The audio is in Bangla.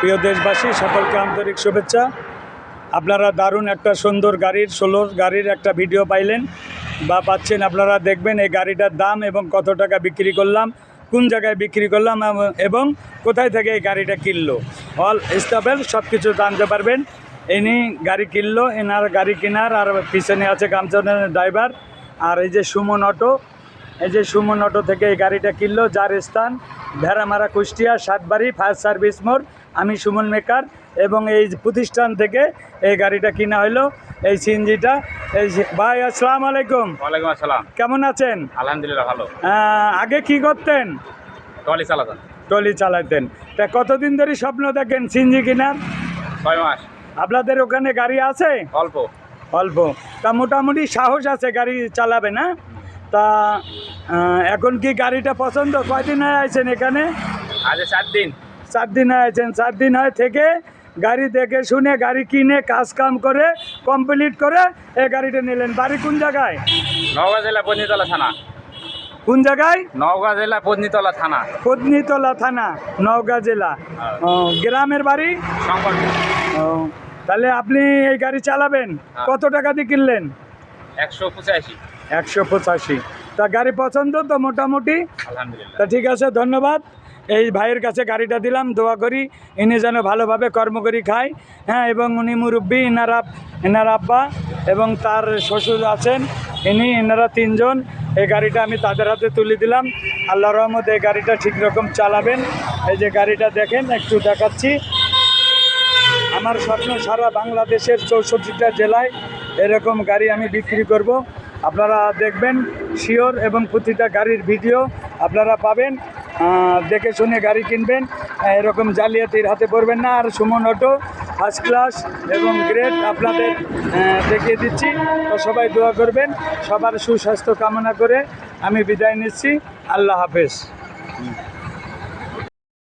প্রিয় দেশবাসী, সকলকে আন্তরিক শুভেচ্ছা। আপনারা দারুণ একটা সুন্দর গাড়ির, ষোলোর গাড়ির একটা ভিডিও পাইলেন বা পাচ্ছেন। আপনারা দেখবেন এই গাড়িটার দাম এবং কত টাকা বিক্রি করলাম, কোন জায়গায় বিক্রি করলাম এবং কোথায় থেকে এই গাড়িটা কিনলো। অল স্টাফের সব কিছু জানতে পারবেন। ইনি গাড়ি কিনলো, এনার গাড়ি কেনার, আর পিছনে আছে গামছনের ড্রাইভার, আর এই যে সুমন অটো এই যে সুমন অটো থেকে এই গাড়িটা কিনলো যার স্থান ভেড়ামারা কুষ্টিয়া সাতবাড়ি ফায়ার সার্ভিস মোড়। আমি সুমন মেকার এবং এই প্রতিষ্ঠান থেকে এই গাড়িটা কিনা হলো এই সিএনজিটা। এই ভাই আসসালাম আলাইকুম। ওয়ালাইকুম আসসালাম। কেমন আছেন? আলহামদুলিল্লাহ ভালো। আগে কি করতেন? টলি চালাতেন টলি চালাতেন। তা কতদিন ধরে স্বপ্ন দেখেন সিএনজি কেনার? ছয় মাস। আপনাদের ওখানে গাড়ি আছে? অল্প। অল্প। তা মোটামুটি সাহস আছে গাড়ি চালাবে না? তা এখন কি গাড়িটা পছন্দ? কয়দিন হয়ে আছেন এখানে? আজ চার দিন। চার দিন হয়ে আছেন চার দিন হয় থেকে গাড়ি দেখে শুনে গাড়ি কিনে কাজ কাম করে কমপ্লিট করে এই গাড়িটা নিলেন। বাড়ি কোন জায়গায়? নওগাঁ জেলা পত্নীতলা থানা। কোন জায়গায়? নওগাঁ জেলা পত্নীতলা থানা। পত্নীতলা থানা নওগাঁ জেলা। গ্রামের বাড়ি? তাহলে আপনি এই গাড়ি চালাবেন? হ্যাঁ। কত টাকা দিয়ে কিনলেন? একশো পঁচাশি। একশো পঁচাশি। তা গাড়ি পছন্দ তো মোটামুটি? তা ঠিক আছে ধন্যবাদ। এই ভাইয়ের কাছে গাড়িটা দিলাম দোয়া করি ইনি যেন ভালোভাবে কর্ম করি খায়। হ্যাঁ এবং উনি মুরব্বী ইনারা এনার আব্বা এবং তার শ্বশুর আছেন। ইনি এনারা তিনজন। এই গাড়িটা আমি তাদের হাতে তুলে দিলাম। আল্লাহ রহমত এই গাড়িটা ঠিক রকম চালাবেন। এই যে গাড়িটা দেখেন একটু দেখাচ্ছি। আমার স্বপ্ন সারা বাংলাদেশের চৌষট্টিটা জেলায় এরকম গাড়ি আমি বিক্রি করব। আপনারা দেখবেন, শিওর এবং প্রতিটা গাড়ির ভিডিও আপনারা পাবেন। দেখে শুনে গাড়ি কিনবেন। এরকম জালিয়াতির হাতে পড়বেন না। আর সুমন অটো ফার্স্ট ক্লাস এবং গ্রেড আপনাদের দেখিয়ে দিচ্ছি। তো সবাই দোয়া করবেন, সবার সুস্বাস্থ্য কামনা করে আমি বিদায় নিচ্ছি। আল্লাহ হাফেজ।